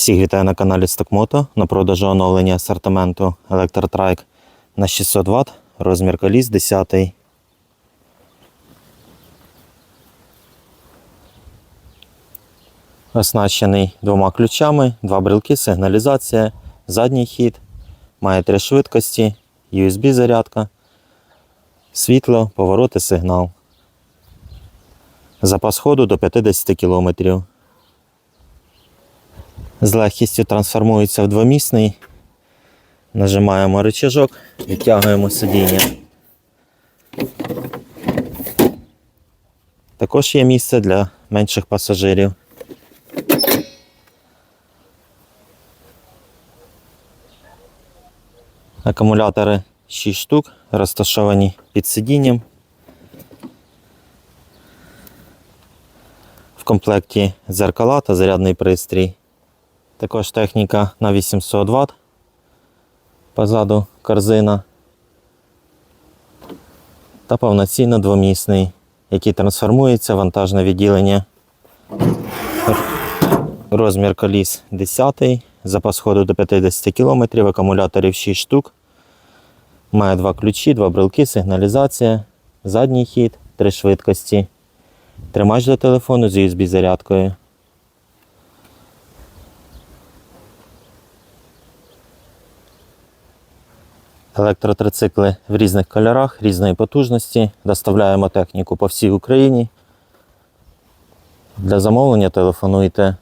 Всіх вітаю на каналі Стокмото. На продажу оновлення асортименту Electrotrike на 600 Вт, розмір коліс 10. Оснащений двома ключами, два брелки, сигналізація, задній хід, має три швидкості, USB зарядка, світло, повороти, сигнал. Запас ходу до 50 км. З легкістю трансформується в двомісний. Нажимаємо рычажок, відтягуємо сидіння. Також є місце для менших пасажирів. Акумулятори 6 штук, розташовані під сидінням. В комплекті дзеркала та зарядний пристрій. Також техніка на 800 Вт. Позаду корзина. Та повноцінно двомісний, який трансформується вантажне відділення. Розмір коліс 10, запас ходу до 50 км, акумуляторів 6 штук. Має два ключі, два брелки, сигналізація, задній хід, три швидкості. Тримач до телефону з USB Електротрицикли в різних кольорах, різної потужності. Доставляємо техніку по всій Україні. Для замовлення телефонуйте